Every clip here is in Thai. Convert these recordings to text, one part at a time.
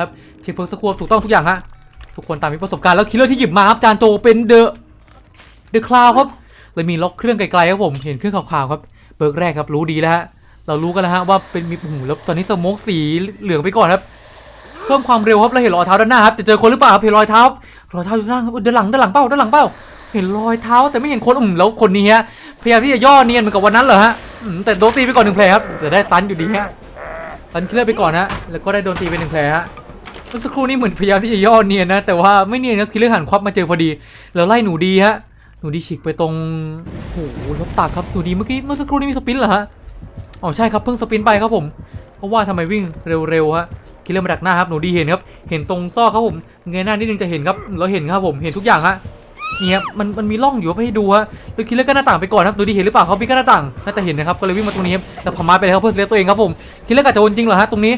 ครับเช็คเพิร์สควอถูกต้องทุกอย่างฮะทุกคนตามมีประสบการณ์แล้วคิลเลอร์ที่หยิบมาครับจานโจเป็นเดอะเดอะคลาวครับเลยมีล็อกเครื่องไกลๆครับผมเห็นเครื่องขาวๆครับเบิร์กแรกครับรู้ดีแล้วฮะเรารู้กันแล้วฮะว่าเป็นมีหูแล้วตอนนี้สโมกสีเหลืองไปก่อนครับเพิ่มความเร็วครับแล้วเห็นรอยเท้าด้านหน้าครับจะเจอคนหรือเปล่าครับเห็นรอยเท้ารอยเท้าอยู่ด้านล่างครับด้านหลังด้านหลังเป้าด้านหลังเป้า เห็นรอยเท้าแต่ไม่เห็นคนอืมแล้วคนนี้ฮะพยายามที่จะย่อเนียนเหมือนกับวันนั้นเหรอฮะแต่โดนตีไปก่อนหนึ่งแผลครับแต่ได้ซันอยู่ดีฮะซันคิลเลอร์ไปก่อนฮะแล้วก็ได้โดนตีไปหนึ่งแผลฮะ มื่อสักครู่นี้เหมือนพยายามที่จะย่อเนียนนะ แต่ว่าไม่เนียนครับคิลเลอร์หันควับมาเจอพอดี แล้วไล่หนูดีฮะ หนูดีฉีกไปตรงโอ้โหรถตักครับหนูดีเมื่อกี้เมื่อสักครู่นี้มีสปินเหรอฮะอ๋อใช่ครับเพิ่งสปินไปครับผมเพราะว่าทำไมวิ่งเร็วๆฮะคิลเลอร์มาดักหน้าครับหนูดีเห็นครับ เห็นตรงซอกครับผมเงยหน้านิดนึงจะเห็นครับเราเห็นครับผมเห็นทุกอย่างฮะเนี่ครับมันมันมีร่องอยู่ให้ดูฮะดูคิดเล่นก็หน้าต่างไปก่อนครับ ดูดีเห็นหรือเปล่าเขาพี่ก็หน้าต่างน่าจะเห็นนะครับ ก็เลยวิ่งมาตรงนี้ครับแต่พอมาไปเลยครับเพื่อเซฟตัวเองครับผม คิดเล่นอาจจะวนจริงเหรอฮะตรงนี้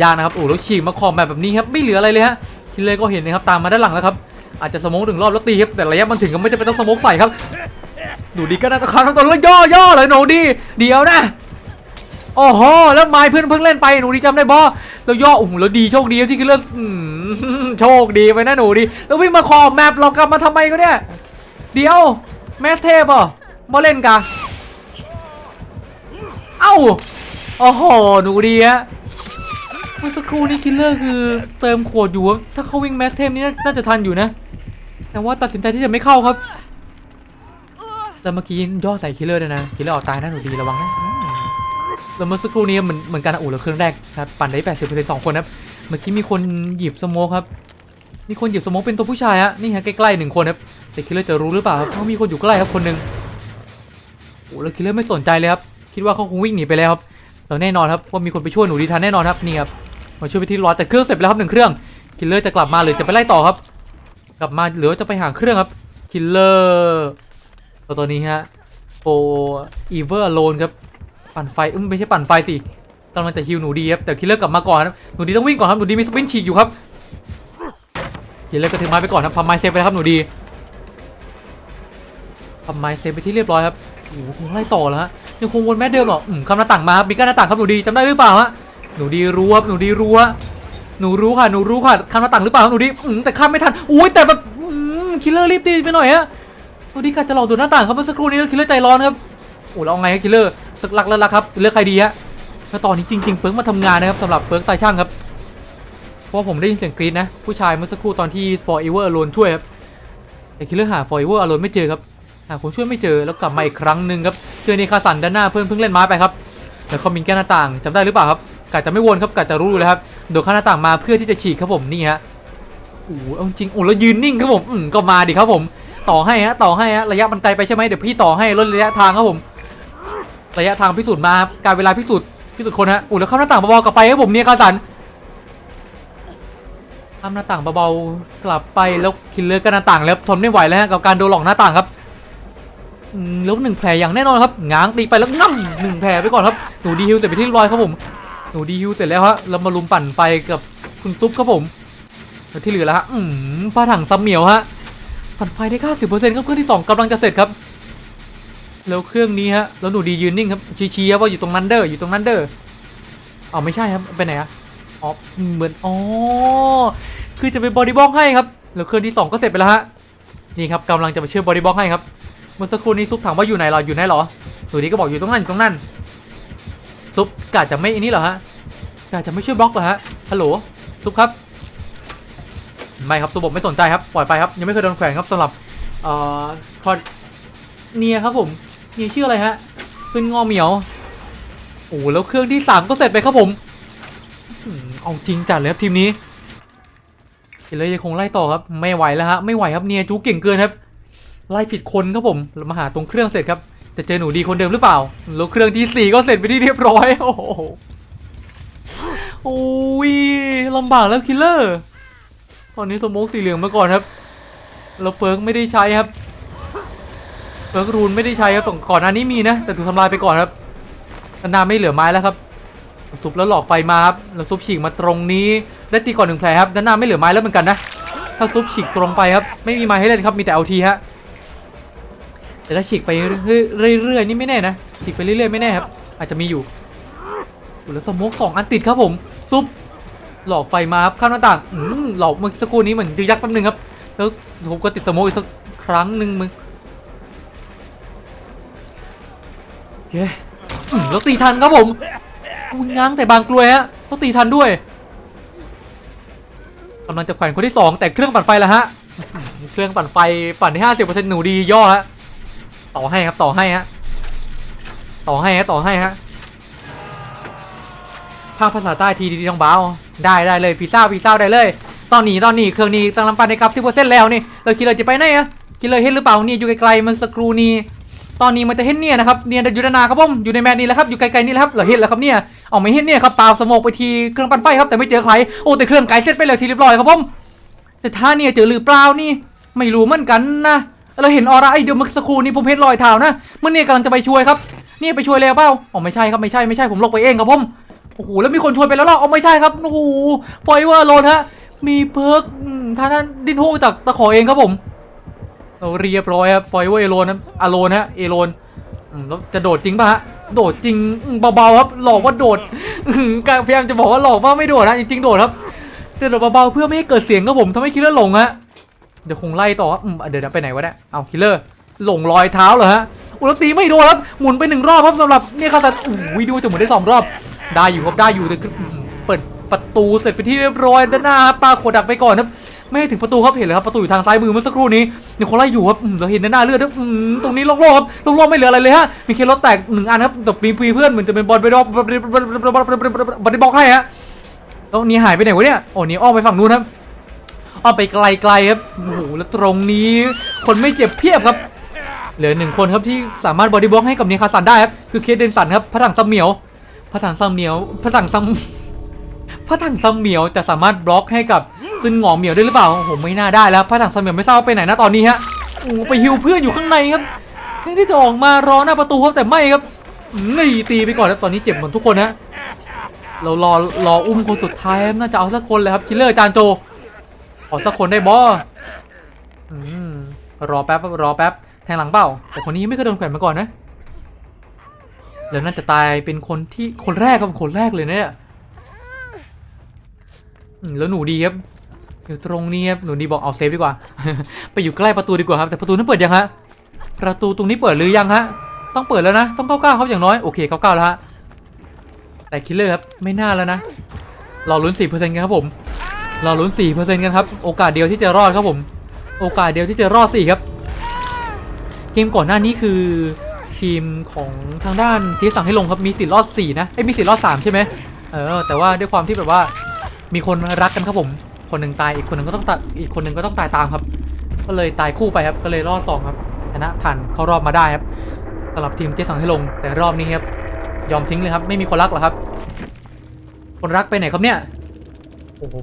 ยากนะครับโอ้แล้วฉีกมาขอบแบบแบบนี้ครับไม่เหลืออะไรเลยฮะคิเลก็เห็นนะครับตามมาด้านหลังแล้วครับอาจจะสมกหนึ่งรอบแล้วตีครับแต่ระยะมันถึงก็ไม่จำเป็นต้องสโมกใส่ครับดูดีก็น้าตาคางตรงแล้วย่อย่อเลยหนูดีเดี๋ยวนะโอ้โหแล้วไม้เพื่อนเพิ่งเล่นไปหนูดีจำได้บ่แล้วย่อโอ้โหแล้วดีโชคดีที่คิดเล่นอืมโชคดีไปนะหนูดีแล้ววิ่งมาขอบแมปเรากลับมาทำไมก็เนี่ยเดี๋ยวแมสเทพเหรอะมาเล่นกะเอ้าโอ้โหหนูดีฮะ มื่อสักครู่นี้คิลเลอร์คือเติมขวดอยู่ถ้าเขาวิ่งแมสเทพนี่น่าจะทันอยู่นะ แต่ว่าตัดสินใจที่จะไม่เข้าครับแต่เมื่อกี้ย่อใส่คิลเลอร์ด้วยนะคิลเลอร์ออกตายนะหนูดีระวังนะแล้วเมื่อสักครู่นี้เหมือนเหมือนกันอะโอ้แล้วเครื่องแรกครับปั่นได้แปดสิบเปอร์เซ็นต์สองคนครับเมื่อกี้มีคนหยิบสโมกครับมีคนหยิบสโมกเป็นตัวผู้ชายฮะนี่ฮะใกล้ๆหนึ่งคนครับแต่คิลเลอร์จะรู้หรือเปล่าครับเขามีคนอยู่ใกล้ครับคนหนึ่งโอ้แล้วคิลเลอร์ไม่สนใจเลยครับคิดว่าเขาคงวิ่งหนีไปแล้วครับแล้วแน่นอนครับว่ามีคนไปช่วยหนูดีทันแน่นอนครับนี่ครับ มาช่วยไปที่รอแต่เครื่องเสร็จไปแล้วครับหนึ่งเครื่องคิลเลอร์จะกลับมาหรือจะไปไล่ต่อครับ กลับมาหรือว่าจะไปหาเครื่องครับคิลเลอร์ตัวตัวนี้ฮะโปอีเวอร์โลนครับปั่นไฟอืมไม่ใช่ปั่นไฟสิกำลังจะฮิวหนูดีครับแต่คิลเลอร์กลับมาก่อนครับหนูดีต้องวิ่งก่อนครับหนูดีมีสปินฉีกอยู่ครับคิลเลอร์ก็ถือไม้ไปก่อนครับทำไม้เซฟไปแล้วครับหนูดีทำไม้เซฟไปที่เรียบร้อยครับโอ้โหคงไล่ต่อแล้วฮะยังคงวนแม่เดิมเหรออืมคำหน้าต่างมาครับมีก้านหน้าต่างครับหนูดีจำได้หรือเปล่าฮะ หนูดีรู้ครับหนูดีรู้ฮะหนูรู้ค่ะหนูรู้ค่ะคำหน้าต่างหรือเปล่าหนูดีแต่ข้ามไม่ทันอุ้ยแต่แบบคิลเลอร์รีบตีไปหน่อยฮะหนูดีกะจะหลอกดูหน้าต่างครับเมื่อสักครู่นี้คิลเลอร์ใจร้อนครับโอ้แล้วเอาไงครับคิลเลอร์สักหลักแล้วลักครับเลือกใครดีฮะแล้วตอนนี้จริง ๆ เปิร์กมาทำงานนะครับสำหรับเปิร์กตายช่างครับเพราะผมได้ยินเสียงกรี๊ดนะผู้ชายเมื่อสักครู่ตอนที่ Forever Alone ช่วยครับแต่คิลเลอร์หา Forever Alone ไม่เจอครับหาคนช่วยไม่เจอแล้วกลับมาอีกครั้งหนึ่งครับเจอเนคาสันด้านหน้าเพื่อนเพิ่งเล่นไม้ไปครับแล้วเขามีแก้หน้าต่างจำได้หรือเปล่าครับ กะจะไม่วนครับกะจะรู้อยู่แล้วครับโดดข้ามหน้าต่างมาเพื่อที่จะฉีกครับผมนี่ฮะโอ้โหเอาจริงโอ้แล้วยืนนิ่งครับผมอืมก็มาดิครับผม ต่อให้ฮะต่อให้ฮะระยะมันไกลไปใช่ไหมเดี๋ยวพี่ต่อให้ลดระยะทางครับผม ระยะทางพิสูจน์มาครับการเวลาพิสูจน์พิสูจน์คนฮะโอ้แล้วข้ามหน้าต่างเบาๆกลับไปครับผมเนี่ยคาสันข้ามหน้าต่างเบาๆกลับไปแล้วคิลเลอร์ก็หน้าต่างแล้วทนไม่ไหวแล้วฮะกับการโดนหลอกหน้าต่างครับแล้วหนึ่งแผลอย่างแน่นอนครับง้างตีไปแล้วง่ำหนึ่งแผลไปก่อนครับหนูดีฮิวเสร็จไปที่รอยครับผม หนูดีฮิวเสร็จแล้วฮะเรามาลุมปั่นไฟกับคุณซุปครับผมแล้วที่เหลือแล้วฮะอืมผ้าถังซัมเหมียวฮะปั่นไฟได้90%ครับเครื่องที่2กำลังจะเสร็จครับ แล้วเครื่องนี้ฮะแล้วหนูดียืนนิ่งครับชี้ๆครับว่าอยู่ตรงนั้นเด้ออยู่ตรงนั้นเด้ออ๋อไม่ใช่ครับไปไหนอะอ๋อเหมือนอ๋อคือจะเป็นบอดี้บล็อกให้ครับแล้วเครื่องที่สองก็เสร็จไปแล้วฮะนี่ครับกำลังจะไปเชื่อมบอดี้บล็อกให้ครับเมื่อสักครู่นี้ซุปถามว่าอยู่ไหนเหรออยู่ไหนเหรอหนูดีก็บอกอยู่ตรงนั้นอยู่ตรงนั้น ซุปกาจะไม่อันนี้เหรอฮะกาจะไม่ช่วยบล็อกเหรอฮะฮัลโหลซุปครับไม่ครับซุปบอกไม่สนใจครับปล่อยไปครับยังไม่เคยโดนแขวนครับสำหรับเอ่อพอเนียครับผมเนียชื่ออะไรฮะซึ่งงอเหมียวโอ้แล้วเครื่องที่สามก็เสร็จไปครับผมเอาจริงจัดเลยครับทีมนี้เห็นเลยยังคงไล่ต่อครับ ไม่ไหวแล้วฮะไม่ไหวครับเนียจูเก่งเกินครับไล่ผิดคนครับผมมาหาตรงเครื่องเสร็จครับ จะเจอหนูดีคนเดิมหรือเปล่าแล้วเครื่องที่สี่ก็เสร็จไปที่เรียบร้อย โอ้โหโอ้ยลำบากแล้วคิลเลอร์ ตอนนี้สโมกสีเหลืองมาก่อนครับแล้วเปิร์กไม่ได้ใช้ครับ เปิร์กรูนไม่ได้ใช้ครับก่อนหน้านี้มีนะ แต่ถูกทำลายไปก่อนครับนานไม่เหลือไม้แล้วครับ ซุปแล้วหลอกไฟมาครับ แล้วซุปฉีกมาตรงนี้ ได้ตีก่อนหนึ่งแผลครับด้านหน้าไม่เหลือไม้แล้วเหมือนกันนะ ถ้าซุปฉีกตรงไปครับ ไม่มีไม้ให้เล่นครับ มีแต่เอาทีฮะ แต่ถ้าฉีกไปเรื่อยๆนี่ไม่แน่นะฉีกไปเรื่อยๆไม่แน่ครับ อาจจะมีอยู่แล้วสโมกสองอันติดครับผมซุปหลอกไฟมาครับข้ามหน้าต่างอืมหลอกเมื่อสักครู่นี้เหมือนดึงยักษ์แป๊บนึงครับ แล้วผมก็ติดสมกอีกสักครั้งหนึ่งมึงโอเคอืมแล้วตีทันครับผมอุ้ยง้างแต่บางกลวยฮะแล้วตีทันด้วยกำลังจะแขวนคนที่สองแต่เครื่องปั่นไฟแล้วฮะ เครื่องปั่นไฟปั่นที่ห้าสิบเปอร์เซ็นต์หนูดีย่อฮะ ต่อให้ครับต่อให้ฮะต่อให้ฮะต่อให้ฮะภาคภาษาใต้ทีดีๆน้องเบาได้ได้เลยพิซซ่าพิซซ่าได้เลย ตอนนี้ตอนนี้เครื่องนี้ตั้งลำปันในกราฟสิบเปอร์เซ็นต์แล้วนี่เราคิดเลยจะไปไหนอะคิดเลยเห็นหรือเปล่านี่อยู่ไกลๆมันสกรูนี่ตอนนี้มันจะเห็นเนี่ยนะครับเนี่ยอยู่ด้านาครับผมอยู่ในแมปนี้แหละครับอยู่ไกลๆนี่แหละครับเราเห็นแล้วครับเนี่ยเอาไม่เห็นเนี่ยครับตามสโมกไปทีเครื่องปั่นไฟครับแต่ไม่เจอใครโอ้แต่เครื่องไกลเสร็จไปแล้วทีเรียบร้อยครับผมแต่ถ้าเนี่ยเจอหรือเปล่านี่ ไม่รู้เหมือนกันนะ เราเห็นออร่าไอเดี๋ยวเมื่อสักครู่นี้ผมเห็นรอยเท้านะเมื่อเนี่ยกำลังจะไปช่วยครับนี่ไปช่วยแล้วเปล่าอ๋อไม่ใช่ครับไม่ใช่ไม่ใช่ผมลงไปเองครับผมโอ้โหแล้วมีคนช่วนไปแล้วหรอเอไม่ใช่ครับโอ้โหไฟเวอร์โลนฮะมีเพิร์กท่านท่านดินโฮจากตะขอเองครับผมเราเรียบร้อยครับไฟเวอร์เอโลนนะอโลนฮะเอโลนแล้วจะโดดจริงป่ะฮะโดดจริงเบาๆครับหลอกว่าโดดการพยายามจะบอกว่าหลอกว่าไม่โดดนะจริงๆโดดครับแต่โดดเบาๆเพื่อไม่ให้เกิดเสียงครับผมทำให้คิลเลอร์หลงฮะ เดี๋ยวคงไล่ต่ออืมเดี๋ยวนไปไหนวะเนี่ยเอาคิลเลอร์หลงรอยเท้าเหรอฮะอุยแลตีไม่โดนครับหมุนไปหนึ่งรอบครับสำหรับเนี่ยครับแต่โอ้โหดูจะหมุนได้สองรอบ ได้อยู่ครับได้อยู่แต่เปิดประตูเสร็จไปที่เรียบร้อยด้านหน้าครับปาขวดดักไปก่อนครับไม่ถึงประตูครับเห็นเลยครับประตูอยู่ทางซ้ายมือเมื่อสักครู่นี้เนี่ยเขาไล่อยู่ครับอืมเราเห็นหน้าเลือดครับอืมตรงนี้โล่งๆครับโล่งๆไม่เหลืออะไรเลยฮะมีแค่รถแตกหนึ่งอันครับแต่ปีปีเพื่อนเหมือนจะเป็นบอลไปรอบบอลบอลบอลบอลบอลให้ฮะแล้วนี่หายไปไหนวะเนี่ยโอ้นี่อ้อมไปฝั่งนู้นครับ ออมไปไกลๆครับโอ้โหแล้วตรงนี้ คนไม่เจ็บเพียบครับ เหลือหนึ่งคนครับที่สามารถบอดี้บล็อกให้กับเนียคาสันได้ครับคือเคสเดนสันครับพระถังซัมเหมียวพระถังซัมเหมียวพระถังซัมพระถังซัมเหมียวจะสามารถบล็อกให้กับซึนหงอเหมียวได้หรือเปล่าโอ้โหไม่น่าได้แล้วพระถังซัมเหมียวไม่ทราบว่าไปไหนนะตอนนี้ฮะโอ้โหไปฮิวเพื่อนอยู่ข้างในครับแทนที่จะออกมารอหน้าประตูครับแต่ไม่ครับนี่ตีไปก่อนแล้วตอนนี้เจ็บหมดทุกคนฮะเรารอรออุ้มคนสุดท้ายน่าจะเอาสักคนเลยครับคิลเลอร์จานโจ อสักคนได้บออืมรอแป๊บรอแป๊บแทงหลังเปล่าแต่คนนี้ไม่เคยโดนแขวนมาก่อนนะแล้วน่าจะตายเป็นคนที่คนแรกครับคนแรกเลยนะเนี่ยแล้วหนูดีครับอยู่ตรงนี้ครับหนูดีบอกเอาเซฟดีกว่า ไปอยู่ใกล้ประตูดีกว่าครับแต่ประตูนั้นเปิดยังฮะประตูตรงนี้เปิดหรือยังฮะต้องเปิดแล้วนะต้องเก้าเก้าครับอย่างน้อยโอเคเก้าเก้าแล้วฮะแต่คิลเลอร์ครับไม่น่าแล้วนะเราลุ้นสี่เปอร์เซ็นต์กันครับผม เราลุ้นสี่เปอร์เซ็นต์กันครับ โอกาสเดียวที่จะรอดครับผม โอกาสเดียวที่จะรอดสี่ครับ เกมก่อนหน้านี้คือทีมของทางด้านที่สั่งให้ลงครับมีสิทธิ์รอด4นะไอ้มีสิทธิ์รอด3ใช่ไหมเออแต่ว่าด้วยความที่แบบว่ามีคนรักกันครับผม คนหนึ่งตายอีกคนหนึ่งก็ต้องตายอีกคนหนึ่งก็ต้องตายตามครับ ก็เลยตายคู่ไปครับก็เลยรอดสองครับชนะผ่านเข้ารอบมาได้ครับสำหรับทีมเจสังให้ลงแต่รอบนี้ครับยอมทิ้งเลยครับ ไม่มีคนรักหรอครับ คนรักไปไหนครับเนี่ย